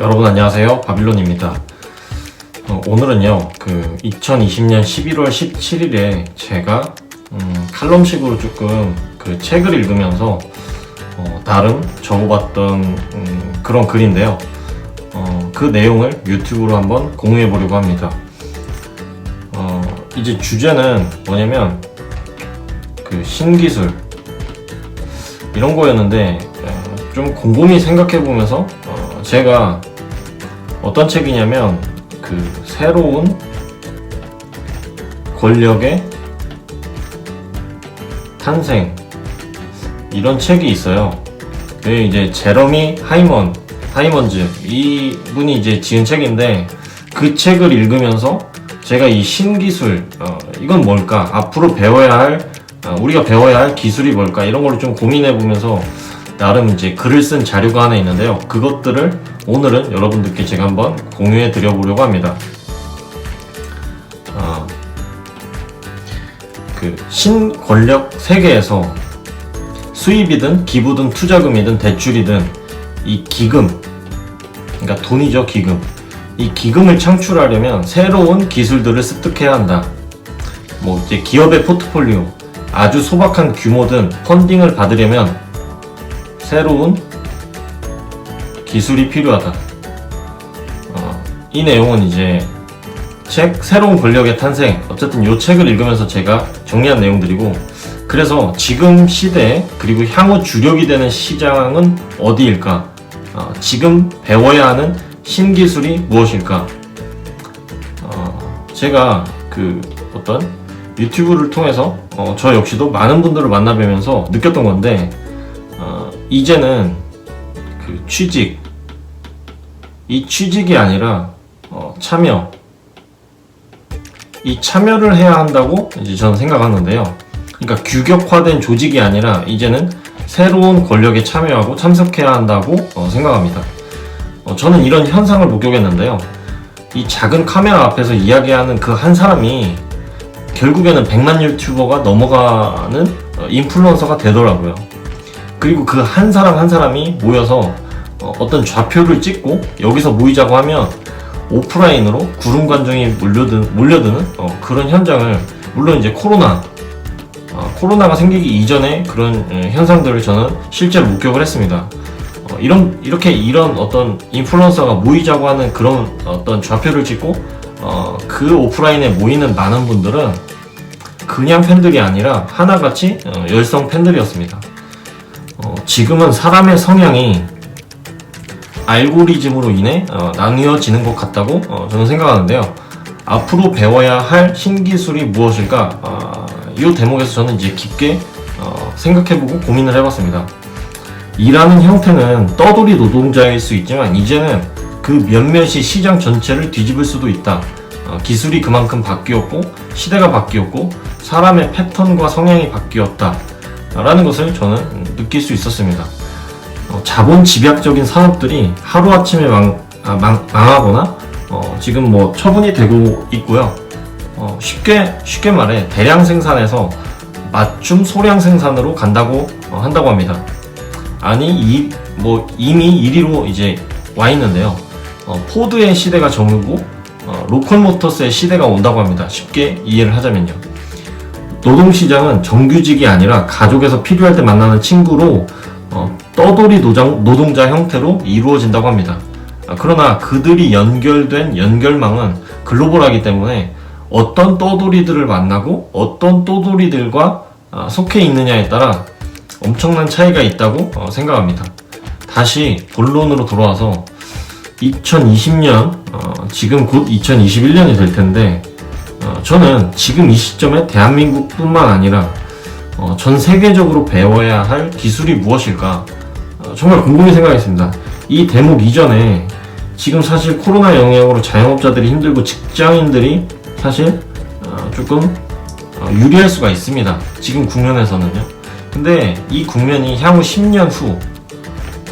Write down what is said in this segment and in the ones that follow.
여러분 안녕하세요. 바빌론입니다. 어, 오늘은요 그 2020년 11월 17일에 제가 음, 칼럼식으로 조금 그 책을 읽으면서 어, 나름 적어봤던 음, 그런 글인데요. 어, 그 내용을 유튜브로 한번 공유해 보려고 합니다. 어, 이제 주제는 뭐냐면 그 신기술. 이런 거였는데 어, 좀 곰곰이 생각해 보면서 어, 제가 어떤 책이냐면 그 새로운 권력의 탄생 이런 책이 있어요. 그 이제 제러미 하이먼 하이먼즈 이 분이 이제 지은 책인데 그 책을 읽으면서 제가 이 신기술 어, 이건 뭘까 앞으로 배워야 할 어, 우리가 배워야 할 기술이 뭘까 이런 걸 좀 고민해 보면서 나름 이제 글을 쓴 자료가 하나 있는데요. 그것들을 오늘은 여러분들께 제가 한번 공유해 드려 보려고 합니다. 어, 그 신권력 세계에서 수입이든 기부든 투자금이든 대출이든 이 기금 그러니까 돈이죠 기금 이 기금을 창출하려면 새로운 기술들을 습득해야 한다. 뭐 이제 기업의 포트폴리오 아주 소박한 규모든 펀딩을 받으려면 새로운 기술이 필요하다. 어, 이 내용은 이제 책 새로운 권력의 탄생 어쨌든 이 책을 읽으면서 제가 정리한 내용들이고 그래서 지금 시대 그리고 향후 주력이 되는 시장은 어디일까? 어, 지금 배워야 하는 신기술이 무엇일까? 어, 제가 그 어떤 유튜브를 통해서 어, 저 역시도 많은 분들을 만나뵈면서 느꼈던 건데 어, 이제는 그 취직 이 취직이 아니라 어, 참여 이 참여를 해야 한다고 이제 저는 생각하는데요. 그러니까 규격화된 조직이 아니라 이제는 새로운 권력에 참여하고 참석해야 한다고 어, 생각합니다. 어, 저는 이런 현상을 목격했는데요. 이 작은 카메라 앞에서 이야기하는 그 한 사람이 결국에는 100만 유튜버가 넘어가는 어, 인플루언서가 되더라고요. 그리고 그 한 사람 한 사람이 모여서 어, 어떤 좌표를 찍고 여기서 모이자고 하면 오프라인으로 구름 관중이 몰려든, 몰려드는 어, 그런 현장을 물론 이제 코로나 어, 코로나가 생기기 이전에 그런 예, 현상들을 저는 실제로 목격을 했습니다. 어, 이런 이렇게 이런 어떤 인플루언서가 모이자고 하는 그런 어떤 좌표를 찍고 어, 그 오프라인에 모이는 많은 분들은 그냥 팬들이 아니라 하나같이 어, 열성 팬들이었습니다. 어, 지금은 사람의 성향이 알고리즘으로 인해 어, 나뉘어지는 것 같다고 어, 저는 생각하는데요. 앞으로 배워야 할 신기술이 무엇일까? 어, 이 대목에서 저는 이제 깊게 어, 생각해보고 고민을 해봤습니다. 일하는 형태는 떠돌이 노동자일 수 있지만 이제는 그 몇몇이 시장 전체를 뒤집을 수도 있다. 어, 기술이 그만큼 바뀌었고 시대가 바뀌었고 사람의 패턴과 성향이 바뀌었다. 라는 것을 저는 느낄 수 있었습니다. 어, 자본 집약적인 산업들이 하루아침에 망, 아, 망, 망하거나 어, 지금 뭐 처분이 되고 있고요. 어, 쉽게 쉽게 말해 대량 생산에서 맞춤 소량 생산으로 간다고 어, 한다고 합니다. 아니 이, 뭐 이미 1위로 이제 와 있는데요. 어, 포드의 시대가 저물고 어, 로컬 모터스의 시대가 온다고 합니다. 쉽게 이해를 하자면요. 노동시장은 정규직이 아니라 가족에서 필요할 때 만나는 친구로 어, 떠돌이 노장, 노동자 형태로 이루어진다고 합니다. 아, 그러나 그들이 연결된 연결망은 글로벌하기 때문에 어떤 떠돌이들을 만나고 어떤 떠돌이들과 아, 속해 있느냐에 따라 엄청난 차이가 있다고 어, 생각합니다. 다시 본론으로 돌아와서 2020년 어, 지금 곧 2021년이 될 텐데 어, 저는 지금 이 시점에 대한민국뿐만 아니라 어, 전 세계적으로 배워야 할 기술이 무엇일까 어, 정말 궁금히 생각했습니다. 이 대목 이전에 지금 사실 코로나 영향으로 자영업자들이 힘들고 직장인들이 사실 어, 조금 어, 유리할 수가 있습니다. 지금 국면에서는요. 근데 이 국면이 향후 10년 후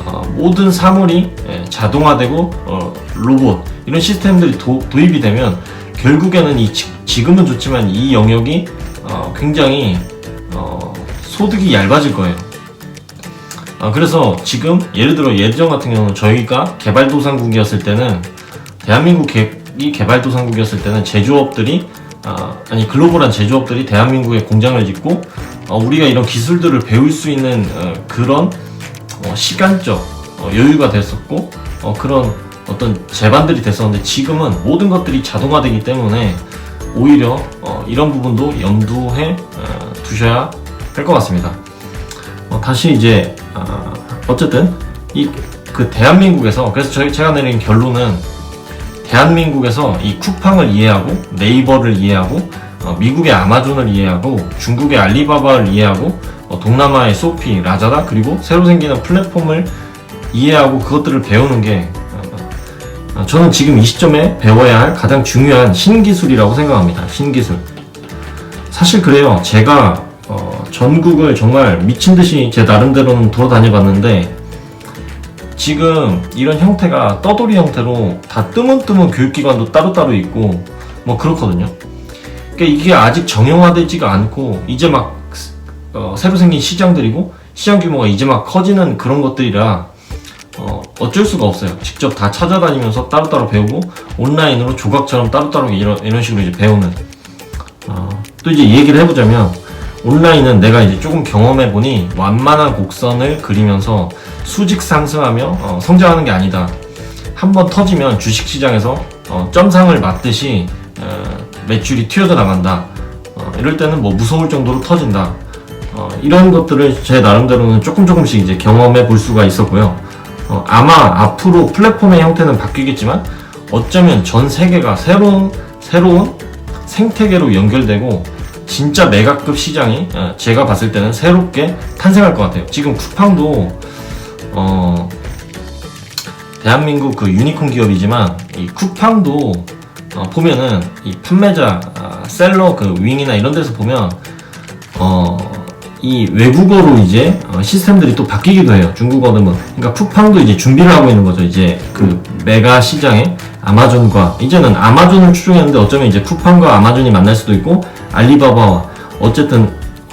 어, 모든 사물이 예, 자동화되고 어, 로봇 이런 시스템들이 도, 입이 되면 결국에는 이 지, 지금은 좋지만 이 영역이 어, 굉장히 어, 소득이 얇아질 거예요. 아, 그래서 지금 예를 들어 예전 같은 경우는 저희가 개발도상국이었을 때는 대한민국 개, 이 개발도상국이었을 때는 제조업들이 아, 아니 글로벌한 제조업들이 대한민국에 공장을 짓고 어, 우리가 이런 기술들을 배울 수 있는 어, 그런 어, 시간적 어, 여유가 됐었고 어, 그런 어떤 제반들이 됐었는데 지금은 모든 것들이 자동화되기 때문에 오히려 어, 이런 부분도 염두에 어, 두셔야 할것 같습니다. 어, 다시 이제 어, 어쨌든 이 그 대한민국에서 그래서 저희 제가 내린 결론은 대한민국에서 이 쿠팡을 이해하고 네이버를 이해하고 어, 미국의 아마존을 이해하고 중국의 알리바바를 이해하고 어, 동남아의 소피, 라자다 그리고 새로 생기는 플랫폼을 이해하고 그것들을 배우는 게 저는 지금 이 시점에 배워야 할 가장 중요한 신기술이라고 생각합니다. 신기술. 사실 그래요. 제가 어, 전국을 정말 미친 듯이 제 나름대로는 돌아다녀봤는데 지금 이런 형태가 떠돌이 형태로 다 뜨문뜨문 교육기관도 따로따로 있고 뭐 그렇거든요. 그러니까 이게 아직 정형화되지가 않고 이제 막 어, 새로 생긴 시장들이고 시장 규모가 이제 막 커지는 그런 것들이라 어, 어쩔 수가 없어요. 직접 다 찾아다니면서 따로따로 배우고 온라인으로 조각처럼 따로따로 이런, 이런 식으로 이제 배우는 어, 또 이제 얘기를 해보자면 온라인은 내가 이제 조금 경험해 보니 완만한 곡선을 그리면서 수직 상승하며 어, 성장하는 게 아니다. 한번 터지면 주식 시장에서 어, 점상을 맞듯이 어, 매출이 튀어져 나간다. 어, 이럴 때는 뭐 무서울 정도로 터진다. 어, 이런 것들을 제 나름대로는 조금 조금씩 이제 경험해 볼 수가 있었고요. 어, 아마 앞으로 플랫폼의 형태는 바뀌겠지만 어쩌면 전 세계가 새로운 새로운 생태계로 연결되고 진짜 메가급 시장이 어, 제가 봤을 때는 새롭게 탄생할 것 같아요. 지금 쿠팡도 어, 대한민국 그 유니콘 기업이지만 이 쿠팡도 어, 보면은 이 판매자 아, 셀러 그 윙이나 이런 데서 보면 어, 이 외국어로 이제 어, 시스템들이 또 바뀌기도 해요. 중국어는 뭐 그러니까 쿠팡도 이제 준비를 하고 있는 거죠. 이제 그 메가 시장에 아마존과 이제는 아마존을 추종했는데 어쩌면 이제 쿠팡과 아마존이 만날 수도 있고 알리바바와 어쨌든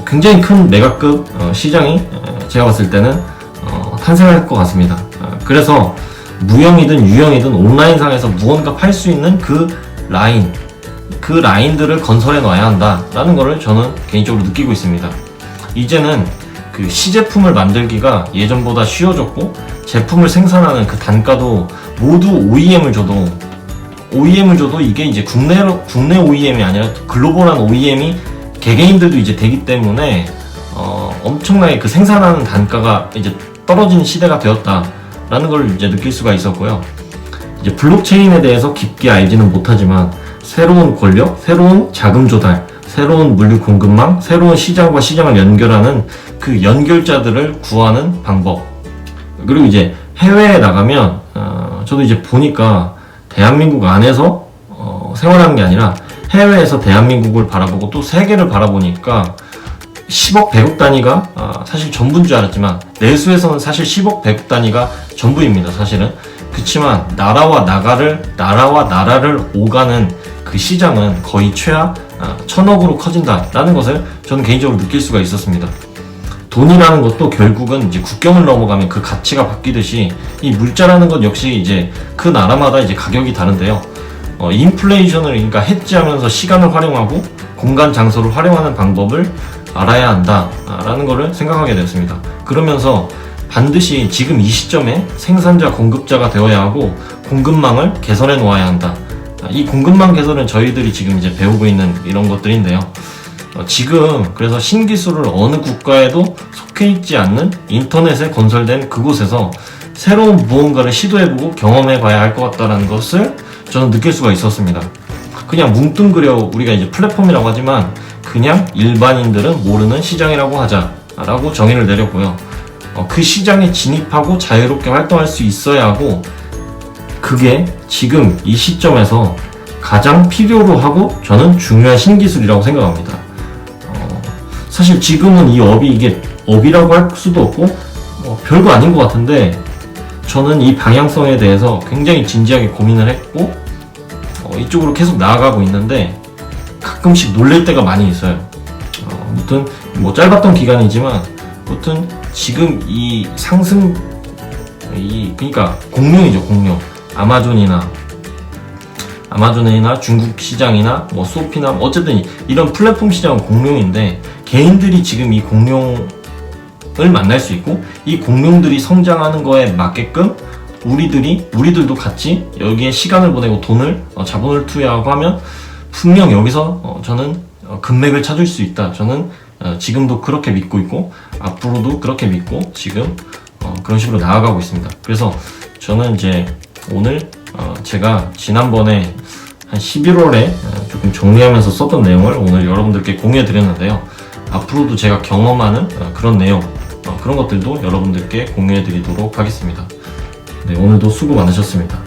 굉장히 큰 메가급 어, 시장이 어, 제가 봤을 때는 어, 탄생할 것 같습니다. 어, 그래서 무형이든 유형이든 온라인상에서 무언가 팔 수 있는 그 라인, 그 라인들을 건설해 놔야 한다라는 것을 저는 개인적으로 느끼고 있습니다. 이제는 그 시제품을 만들기가 예전보다 쉬워졌고 제품을 생산하는 그 단가도 모두 OEM을 줘도 OEM을 줘도 이게 이제 국내로 국내 OEM이 아니라 글로벌한 OEM이 개개인들도 이제 되기 때문에 어, 엄청나게 그 생산하는 단가가 이제 떨어지는 시대가 되었다라는 걸 이제 느낄 수가 있었고요. 이제 블록체인에 대해서 깊게 알지는 못하지만 새로운 권력, 새로운 자금 조달, 새로운 물류 공급망, 새로운 시장과 시장을 연결하는 그 연결자들을 구하는 방법. 그리고 이제 해외에 나가면 어, 저도 이제 보니까 대한민국 안에서 어, 생활하는 게 아니라 해외에서 대한민국을 바라보고 또 세계를 바라보니까 10억 100억 단위가 아, 사실 전부인 줄 알았지만 내수에서는 사실 10억 100억 단위가 전부입니다 사실은 그렇지만 나라와 나가를 나라와 나라를 오가는 그 시장은 거의 최하 아, 천억으로 커진다라는 것을 저는 개인적으로 느낄 수가 있었습니다. 돈이라는 것도 결국은 이제 국경을 넘어가면 그 가치가 바뀌듯이 이 물자라는 것 역시 이제 그 나라마다 이제 가격이 다른데요. 어, 인플레이션을 그러니까 해지하면서 시간을 활용하고 공간 장소를 활용하는 방법을 알아야 한다라는 것을 생각하게 되었습니다. 그러면서 반드시 지금 이 시점에 생산자 공급자가 되어야 하고 공급망을 개선해 놓아야 한다. 아, 이 공급망 개선은 저희들이 지금 이제 배우고 있는 이런 것들인데요. 어, 지금 그래서 신기술을 어느 국가에도 속해 있지 않는 인터넷에 건설된 그곳에서 새로운 무언가를 시도해보고 경험해봐야 할 것 같다는 것을 저는 느낄 수가 있었습니다. 그냥 뭉뚱그려 우리가 이제 플랫폼이라고 하지만 그냥 일반인들은 모르는 시장이라고 하자라고 정의를 내렸고요. 어, 그 시장에 진입하고 자유롭게 활동할 수 있어야 하고 그게 지금 이 시점에서 가장 필요로 하고 저는 중요한 신기술이라고 생각합니다. 어, 사실 지금은 이 업이 이게 업이라고 할 수도 없고 어, 별거 아닌 것 같은데 저는 이 방향성에 대해서 굉장히 진지하게 고민을 했고 어, 이쪽으로 계속 나아가고 있는데 가끔씩 놀랄 때가 많이 있어요. 어, 아무튼 뭐 짧았던 기간이지만 아무튼 지금 이 상승 이 그러니까 공룡이죠 공룡 아마존이나 아마존이나 중국 시장이나 뭐 소피나 뭐 어쨌든 이- 이런 플랫폼 시장은 공룡인데 개인들이 지금 이 공룡을 만날 수 있고 이 공룡들이 성장하는 거에 맞게끔 우리들이 우리들도 같이 여기에 시간을 보내고 돈을 어, 자본을 투여하고 하면 분명 여기서 어, 저는 어, 금맥을 찾을 수 있다. 저는 어, 지금도 그렇게 믿고 있고 앞으로도 그렇게 믿고 지금 어, 그런 식으로 나아가고 있습니다. 그래서 저는 이제 오늘 어, 제가 지난번에 한 11월에 어, 조금 정리하면서 썼던 내용을 오늘 여러분들께 공유해 드렸는데요. 앞으로도 제가 경험하는 어, 그런 내용, 어, 그런 것들도 여러분들께 공유해 드리도록 하겠습니다. 네, 오늘도 수고 많으셨습니다.